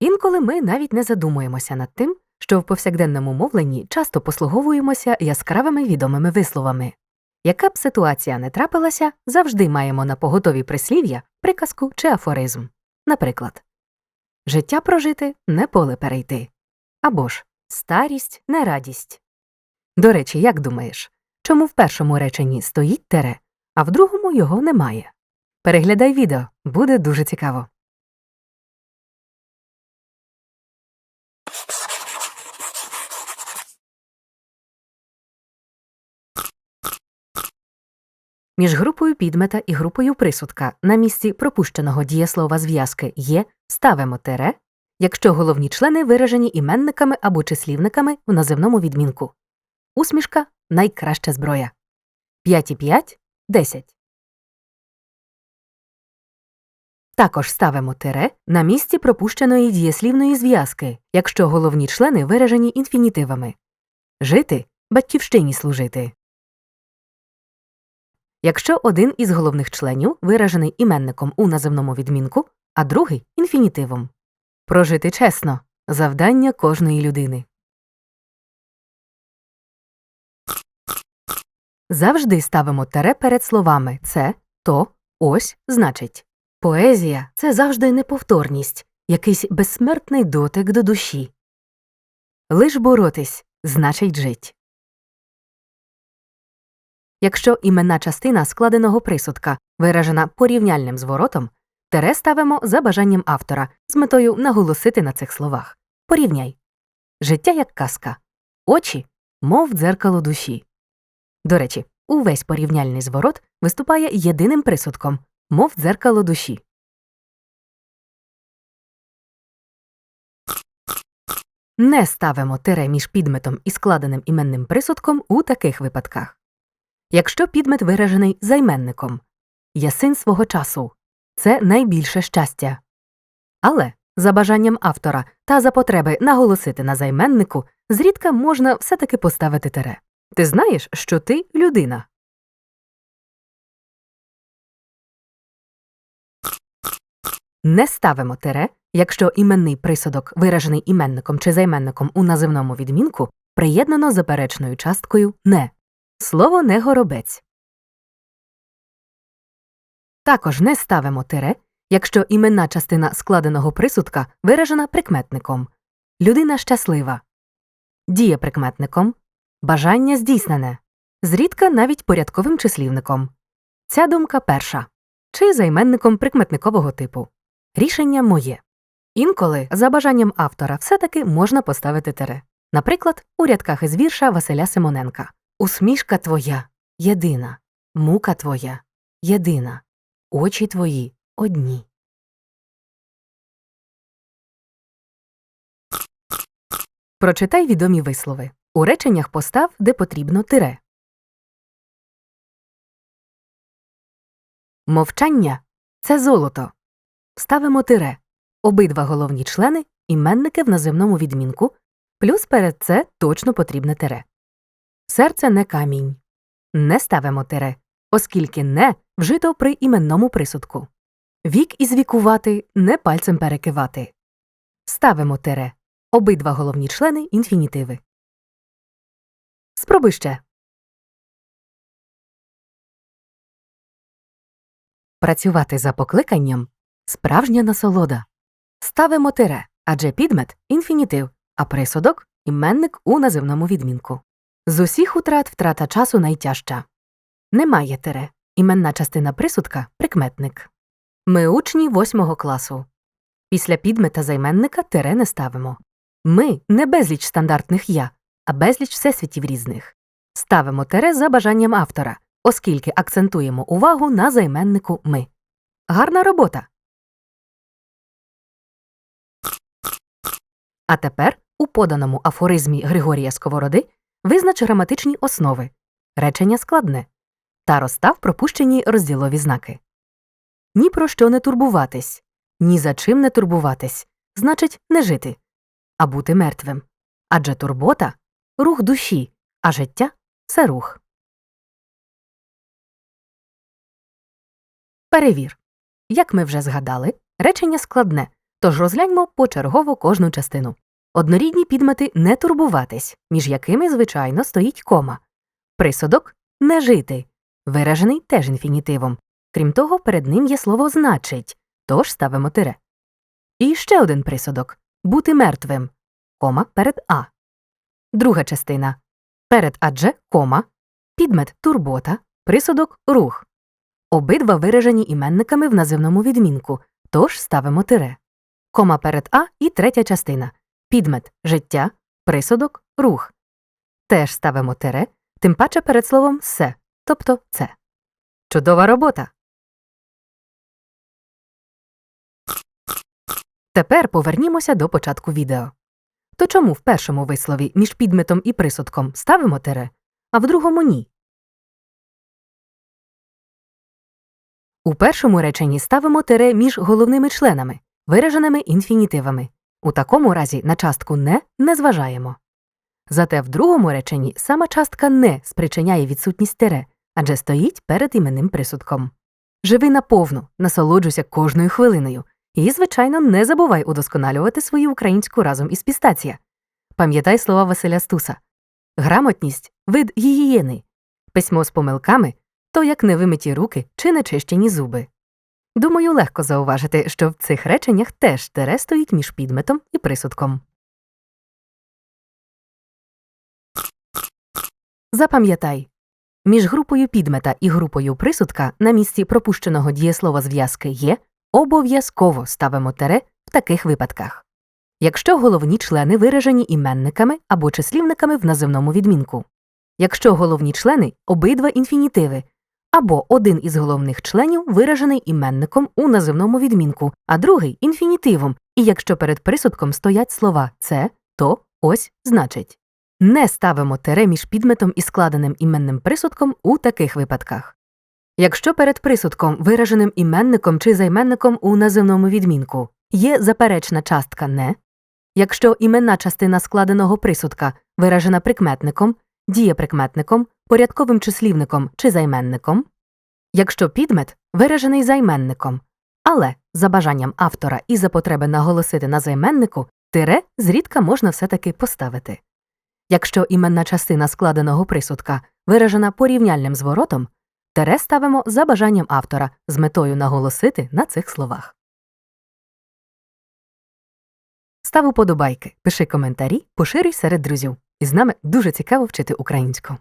Інколи ми навіть не задумуємося над тим, що в повсякденному мовленні часто послуговуємося яскравими відомими висловами. Яка б ситуація не трапилася, завжди маємо на поготові прислів'я, приказку чи афоризм. Наприклад, життя прожити не поле перейти. Або ж старість не радість. До речі, як думаєш, чому в першому реченні стоїть тере, а в другому його немає? Переглядай відео, буде дуже цікаво. Між групою підмета і групою присудка на місці пропущеного дієслова зв'язки є ставимо тере, якщо головні члени виражені іменниками або числівниками в називному відмінку. Усмішка найкраща зброя. 5 і 5 – 10. Також ставимо тире на місці пропущеної дієслівної зв'язки, якщо головні члени виражені інфінітивами. Жити батьківщині служити. Якщо один із головних членів виражений іменником у називному відмінку, а другий інфінітивом. Прожити чесно завдання кожної людини. Завжди ставимо тере перед словами це, то, ось, значить. Поезія це завжди неповторність, якийсь безсмертний дотик до душі. Лиш боротись значить жить. Якщо іменна частина складеного присудка виражена порівняльним зворотом, тере ставимо за бажанням автора з метою наголосити на цих словах. Порівняй життя як казка, очі, мов дзеркало душі. До речі, увесь порівняльний зворот виступає єдиним присудком, мов дзеркало душі. Не ставимо тире між підметом і складеним іменним присудком у таких випадках. Якщо підмет виражений займенником я син свого часу це найбільше щастя. Але за бажанням автора та за потреби наголосити на займеннику зрідка можна все таки поставити тире. Ти знаєш, що ти людина. Не ставимо тире, якщо іменний присудок, виражений іменником чи займенником у називному відмінку, приєднано заперечною часткою не. Слово не горобець. Також не ставимо тире, якщо іменна частина складеного присудка виражена прикметником. Людина щаслива. Діє прикметником. Бажання здійснене. Зрідка навіть порядковим числівником. Ця думка перша. Чи займенником прикметникового типу. Рішення моє. Інколи, за бажанням автора, все-таки можна поставити тире. Наприклад, у рядках із вірша Василя Симоненка Усмішка твоя єдина, мука твоя єдина, очі твої одні. Прочитай відомі вислови. У реченнях постав, де потрібно тире. Мовчання це золото. Ставимо тире. Обидва головні члени іменники в називному відмінку, плюс перед це точно потрібне тире. Серце не камінь. Не ставимо тире, оскільки не вжито при іменному присудку. Вік із вікувати не пальцем перекивати. Ставимо тире. Обидва головні члени інфінітиви. Спробуй ще. Працювати за покликанням справжня насолода. Ставимо тире, адже підмет інфінітив, а присудок іменник у називному відмінку. З усіх утрат втрата часу найтяжча. Немає тире. Іменна частина присудка прикметник. Ми учні восьмого класу. Після підмета займенника тире не ставимо. Ми не безліч стандартних я, а безліч всесвітів різних. Ставимо тире за бажанням автора, оскільки акцентуємо увагу на займеннику ми. Гарна робота. А тепер у поданому афоризмі Григорія Сковороди визнач граматичні основи, речення складне та розстав пропущені розділові знаки. Ні про що не турбуватись, ні за чим не турбуватись, значить, не жити, а бути мертвим. Адже турбота рух душі, а життя це рух. Перевір. Як ми вже згадали, речення складне, Тож розгляньмо почергово кожну частину. Однорідні підмети не турбуватись, між якими, звичайно, стоїть кома. Присудок не жити, виражений теж інфінітивом. Крім того, перед ним є слово значить, тож ставимо тире. І ще один присудок бути мертвим, кома перед а. Друга частина перед адже кома, підмет турбота, присудок рух. Обидва виражені іменниками в називному відмінку, тож ставимо тире. Кома перед а і третя частина підмет життя, присудок рух. Теж ставимо тире, тим паче перед словом се, тобто це. Чудова робота. Тепер повернімося до початку відео. То чому в першому вислові між підметом і присудком ставимо тире, а в другому ні? У першому реченні ставимо тире між головними членами, вираженими інфінітивами. У такому разі на частку не не зважаємо. Зате в другому реченні сама частка не спричиняє відсутність тире, адже стоїть перед іменним присудком. Живи наповну, насолоджуйся кожною хвилиною. І, звичайно, не забувай удосконалювати свою українську разом із пістація. Пам'ятай слова Василя Стуса грамотність вид гігієни, письмо з помилками то як невимиті руки чи нечищені зуби. Думаю, легко зауважити, що в цих реченнях теж тере стоїть між підметом і присудком. Запам'ятай між групою підмета і групою присудка на місці пропущеного дієслова зв'язки є обов'язково ставимо тере в таких випадках. Якщо головні члени виражені іменниками або числівниками в називному відмінку, якщо головні члени обидва інфінітиви, або один із головних членів виражений іменником у називному відмінку, а другий інфінітивом, і якщо перед присудком стоять слова це, то ось значить. Не ставимо тере між підметом і складеним іменним присудком у таких випадках. Якщо перед присудком, вираженим іменником чи займенником у називному відмінку, є заперечна частка не, якщо іменна частина складеного присудка виражена прикметником, дієприкметником, порядковим числівником чи займенником, якщо підмет виражений займенником, але за бажанням автора і за потреби наголосити на займеннику, тире зрідка можна все таки поставити. Якщо іменна частина складеного присудка виражена порівняльним зворотом, Тере ставимо за бажанням автора з метою наголосити на цих словах. Став уподобайки, пиши коментарі, поширюй серед друзів. І з нами дуже цікаво вчити українську.